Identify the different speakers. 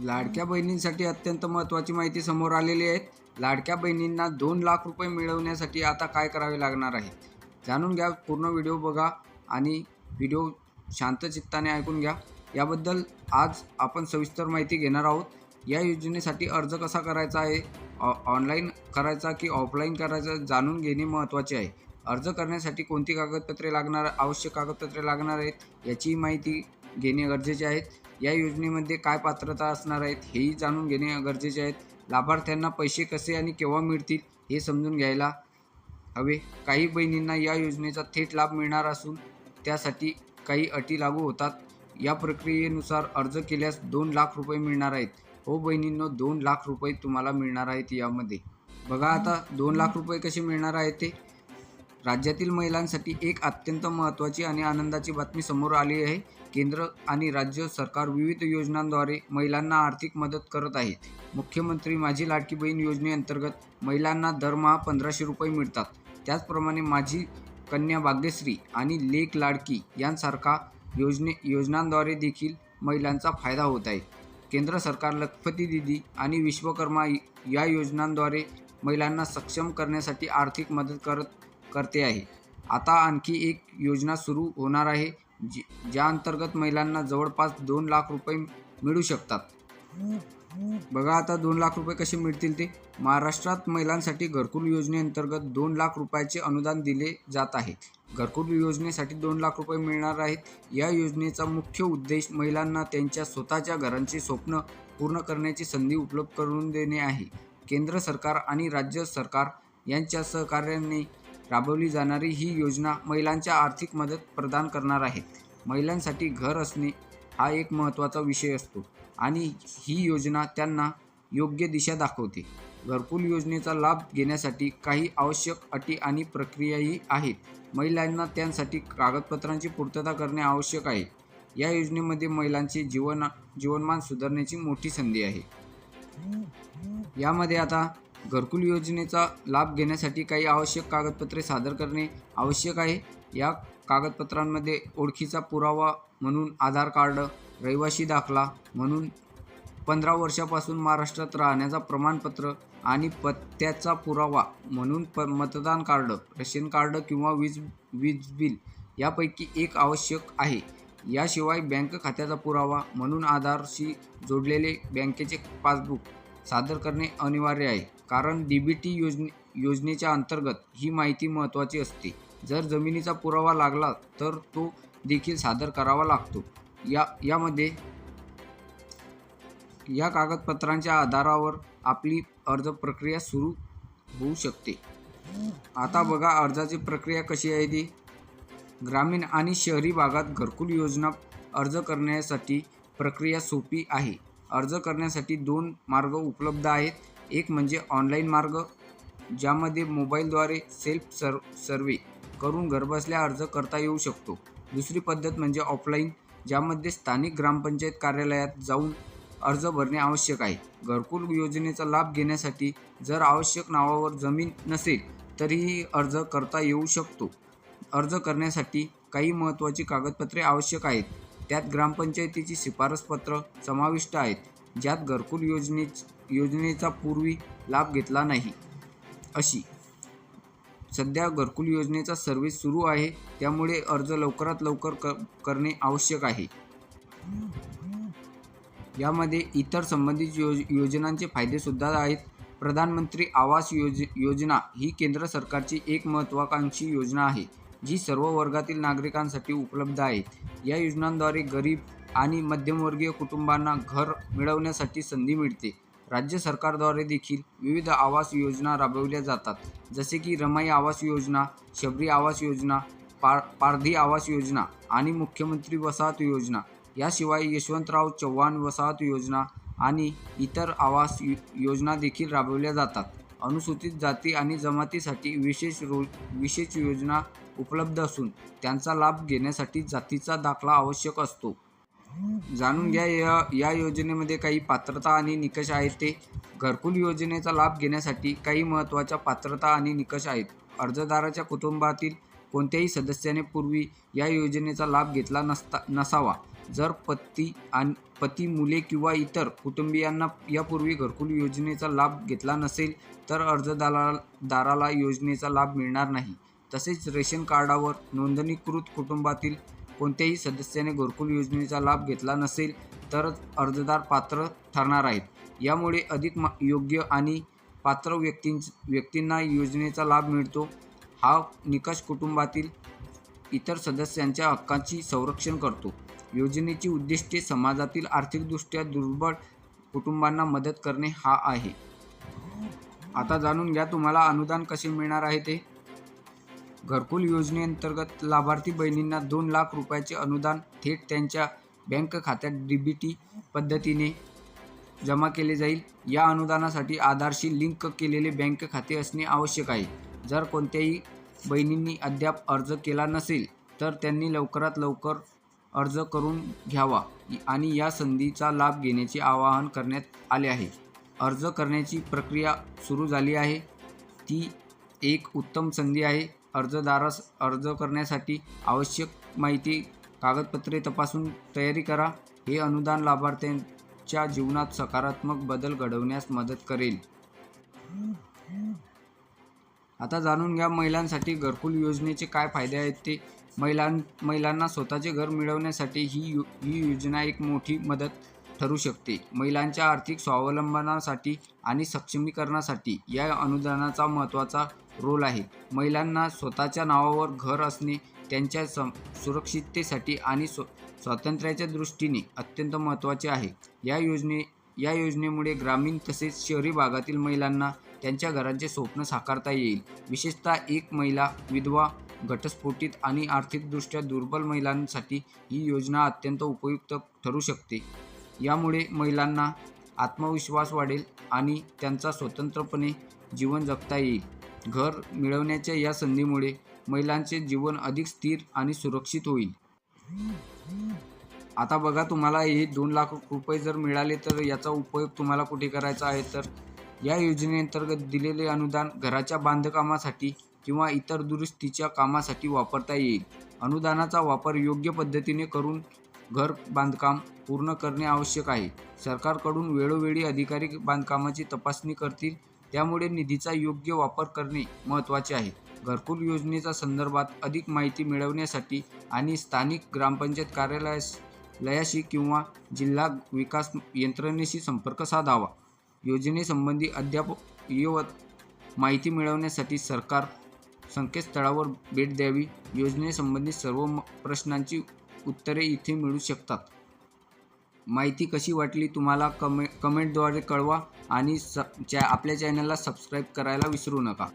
Speaker 1: लाडक्या बहिणींसाठी अत्यंत महत्त्वाची माहिती समोर आलेली आहे. लाडक्या बहिणींना दोन लाख रुपये मिळवण्यासाठी आता काय करावे लागणार आहे? जाणून घ्या पूर्ण व्हिडिओ बघा आणि व्हिडिओ शांत चित्ताने ऐकून घ्या. याबद्दल आज आपण सविस्तर माहिती घेणार आहोत. या योजनेसाठी अर्ज कसा करायचा आहे? ऑ ऑनलाईन करायचा की ऑफलाईन करायचा जाणून घेणे महत्त्वाचे आहे. अर्ज करण्यासाठी कोणती कागदपत्रे लागणार आवश्यक कागदपत्रे लागणार आहेत याचीही माहिती घेणे गरजेचे आहेत या योजनेमध्ये काय पात्रता असणार आहेत हेही जाणून घेणे गरजेचे आहेत लाभार्थ्यांना पैसे कसे आणि केव्हा मिळतील हे समजून घ्यायला हवे. काही बहिणींना या योजनेचा थेट लाभ मिळणार असून त्यासाठी काही अटी लागू होतात. या प्रक्रियेनुसार अर्ज केल्यास दोन लाख रुपये मिळणार आहेत. हो बहिणींनो दोन लाख रुपये तुम्हाला मिळणार आहेत यामध्ये. बघा आता दोन लाख रुपये कसे मिळणार आहेत ते. राज्यातील महिलांसाठी एक अत्यंत महत्त्वाची आणि आनंदाची बातमी समोर आली आहे. केंद्र आणि राज्य सरकार विविध योजनांद्वारे महिलांना आर्थिक मदत करत आहेत. मुख्यमंत्री माझी लाडकी बहीण योजनेअंतर्गत महिलांना दरमहा पंधराशे रुपये मिळतात. त्याचप्रमाणे माझी कन्या भाग्यश्री आणि लेक लाडकी यांसारखा योजने योजनांद्वारे देखील महिलांचा फायदा होत आहे. केंद्र सरकार लखपती दिदी आणि विश्वकर्मा या योजनांद्वारे महिलांना सक्षम करण्यासाठी आर्थिक मदत करत करते आहे. आता आणखी एक योजना सुरू होणार आहे. जी ज्या अंतर्गत महिलांना जवळपास दोन लाख रुपये मिळू शकतात. बघा आता दोन लाख रुपये कसे मिळतील ते. महाराष्ट्रात महिलांसाठी घरकुल योजनेअंतर्गत दोन लाख रुपयाचे अनुदान दिले जात आहे. घरकुल योजनेसाठी दोन लाख रुपये मिळणार आहेत. या योजनेचा मुख्य उद्देश महिलांना त्यांच्या स्वतःच्या घरांचे स्वप्न पूर्ण करण्याची संधी उपलब्ध करून देणे आहे. केंद्र सरकार आणि राज्य सरकार यांच्या सहकार्याने राबवली जाणारी ही योजना महिलांच्या आर्थिक मदत प्रदान करणार आहे. महिलांसाठी घर असणे हा एक महत्त्वाचा विषय असतो आणि ही योजना त्यांना योग्य दिशा दाखवते. घरकुल योजनेचा लाभ घेण्यासाठी काही आवश्यक अटी आणि प्रक्रियाही आहेत. महिलांना त्यांसाठी कागदपत्रांची पूर्तता करणे आवश्यक आहे. या योजनेमध्ये महिलांचे जीवन जीवनमान सुधारण्याची मोठी संधी आहे. यामध्ये आता घरकुल योजनेचा लाभ घेण्यासाठी काही आवश्यक कागदपत्रे सादर करणे आवश्यक आहे. या कागदपत्रांमध्ये ओळखीचा पुरावा म्हणून आधार कार्ड रहिवासी दाखला म्हणून पंधरा वर्षापासून महाराष्ट्रात राहण्याचा प्रमाणपत्र आणि पत्त्याचा पुरावा म्हणून प मतदान कार्ड रेशन कार्ड किंवा वीज वीज बिल यापैकी एक आवश्यक आहे. याशिवाय बँक खात्याचा पुरावा म्हणून आधारशी जोडलेले बँकेचे पासबुक सादर करणे अनिवार्य आहे कारण डी बी टी योजने योजनेच्या अंतर्गत ही माहिती महत्त्वाची असते. जर जमिनीचा पुरावा लागला तर तो देखील सादर करावा लागतो. या यामध्ये या कागदपत्रांच्या आधारावर आपली अर्ज प्रक्रिया सुरू होऊ शकते. आता बघा अर्जाची प्रक्रिया कशी आहे ती. ग्रामीण आणि शहरी भागात घरकुल योजना अर्ज करण्यासाठी प्रक्रिया सोपी आहे. अर्ज करण्यासाठी दोन मार्ग उपलब्ध आहेत. एक म्हणजे ऑनलाईन मार्ग ज्यामध्ये मोबाईलद्वारे सेल्फ सर सर्वे करून घरबसल्या अर्ज करता येऊ शकतो. दुसरी पद्धत म्हणजे ऑफलाईन ज्यामध्ये स्थानिक ग्रामपंचायत कार्यालयात जाऊन अर्ज भरणे आवश्यक आहे. घरकुल योजनेचा लाभ घेण्यासाठी जर आवश्यक नावावर जमीन नसेल तरीही अर्ज करता येऊ शकतो. अर्ज करण्यासाठी काही महत्त्वाची कागदपत्रे आवश्यक आहेत. त्यात ग्रामपंचायतीची शिफारसपत्र समाविष्ट आहेत ज्यात घरकुल योजने योजनेचा पूर्वी लाभ घेतला नाही. अशी. सध्या घरकुल योजनेचा सर्व्हिस सुरू आहे त्यामुळे अर्ज लवकरात लवकर क करणे आवश्यक आहे. यामध्ये इतर संबंधित योज योजनांचे फायदेसुद्धा आहेत. प्रधानमंत्री आवास योज योजना ही केंद्र सरकारची एक महत्त्वाकांक्षी योजना आहे. जी सर्व वर्गातील नागरिकांसाठी उपलब्ध आहेत. या योजनांद्वारे गरीब आणि मध्यमवर्गीय कुटुंबांना घर मिळवण्यासाठी संधी मिळते. राज्य सरकारद्वारे देखील विविध आवास योजना राबवल्या जातात. जसे की रमाई आवास योजना शबरी आवास योजना पार पारधी आवास योजना आणि मुख्यमंत्री वसाहत योजना. याशिवाय यशवंतराव चव्हाण वसाहत योजना आणि इतर आवास योजना देखील राबवल्या जातात. अनुसूचित जाती आणि जमातीसाठी विशेष रो विशेष योजना उपलब्ध असून त्यांचा लाभ घेण्यासाठी जातीचा दाखला आवश्यक असतो. जाणून घ्या या या योजनेमध्ये काही पात्रता आणि निकष आहेत ते. घरकुल योजनेचा लाभ घेण्यासाठी काही महत्त्वाच्या पात्रता आणि निकष आहेत. अर्जदाराच्या कुटुंबातील कोणत्याही सदस्याने पूर्वी या योजनेचा लाभ घेतला नसता नसावा. जर पती आणि पती मुले किंवा इतर कुटुंबियांना यापूर्वी घरकुल योजनेचा लाभ घेतला नसेल तर अर्जदारा दाराला योजनेचा लाभ मिळणार नाही. तसेच रेशन कार्डावर नोंदणीकृत कुटुंबातील कोणत्याही सदस्याने घरकुल योजनेचा लाभ घेतला नसेल तरच अर्जदार पात्र ठरणार आहेत. यामुळे अधिक मा योग्य आणि पात्र व्यक्तीं व्यक्तींना योजनेचा लाभ मिळतो. हा निकष कुटुंबातील इतर सदस्यांच्या हक्कांची संरक्षण करतो. योजनेची उद्दिष्टे समाजातील आर्थिकदृष्ट्या दुर्बल कुटुंबांना मदत करणे हा आहे. आता जाणून घ्या तुम्हाला अनुदान कसे मिळणार आहे ते. घरकुल योजनेअंतर्गत लाभार्थी बहिणींना दोन लाख रुपयाचे अनुदान थेट त्यांच्या बँक खात्यात डी बी टी पद्धतीने जमा केले जाईल. या अनुदानासाठी आधारशी लिंक केलेले बँक खाते असणे आवश्यक आहे. जर कोणत्याही बहिणींनी अद्याप अर्ज केला नसेल तर त्यांनी लवकरात लवकर अर्ज करून घ्यावा आणि या संधीचा लाभ घेण्याचे आवाहन करण्यात आले आहे. अर्ज करण्याची प्रक्रिया सुरू झाली आहे. ती एक उत्तम संधी आहे. अर्जदारास अर्ज करण्यासाठी आवश्यक माहिती कागदपत्रे तपासून तयारी करा. हे अनुदान लाभार्थ्यांच्या जीवनात सकारात्मक बदल घडवण्यास मदत करेल. आता जाणून घ्या महिलांसाठी घरकुल योजनेचे काय फायदे आहेत ते. महिलां महिलांना स्वतःचे घर मिळवण्यासाठी ही यु ही योजना एक मोठी मदत ठरू शकते. महिलांच्या आर्थिक स्वावलंबनासाठी आणि सक्षमीकरणासाठी या अनुदानाचा महत्त्वाचा रोल आहे. महिलांना स्वतःच्या नावावर घर असणे त्यांच्या सं सुरक्षिततेसाठी आणि स्व स्वातंत्र्याच्या दृष्टीने अत्यंत महत्त्वाचे आहे. या योजने या योजनेमुळे ग्रामीण तसेच शहरी भागातील महिलांना त्यांच्या घरांचे स्वप्न साकारता येईल. विशेषतः एक महिला विधवा घटस्फोटित आणि आर्थिकदृष्ट्या दुर्बल महिलांसाठी ही योजना अत्यंत उपयुक्त ठरू शकते. यामुळे महिलांना आत्मविश्वास वाढेल आणि त्यांचा स्वतंत्रपणे जीवन जगता येईल. घर मिळवण्याच्या या संधीमुळे महिलांचे जीवन अधिक स्थिर आणि सुरक्षित होईल. आता बघा तुम्हाला हे दोन लाख रुपये जर मिळाले तर याचा उपयोग तुम्हाला कुठे करायचा आहे? तर या योजनेअंतर्गत दिलेले अनुदान घराच्या बांधकामासाठी किंवा इतर दुरुस्तीच्या कामासाठी वापरता येईल. अनुदानाचा वापर योग्य पद्धतीने करून घर बांधकाम पूर्ण करणे आवश्यक आहे. सरकारकडून वेळोवेळी अधिकारी बांधकामाची तपासणी करतील त्यामुळे निधीचा योग्य वापर करणे महत्त्वाचे आहे. घरकुल योजनेच्या संदर्भात अधिक माहिती मिळवण्यासाठी आणि स्थानिक ग्रामपंचायत कार्यालयास लयाशी किंवा जिल्हा विकास यंत्रणेशी संपर्क साधावा. योजनेसंबंधी अद्याप यवत माहिती मिळवण्यासाठी सरकार संकेतस्थळावर भेट द्यावी. योजनेसंबंधित सर्व प्रश्नांची उत्तरे इथे मिळू शकतात. माहिती कशी वाटली तुम्हाला कमे कमेंटद्वारे कळवा आणि स च्या आपल्या चॅनलला सबस्क्राईब करायला विसरू नका.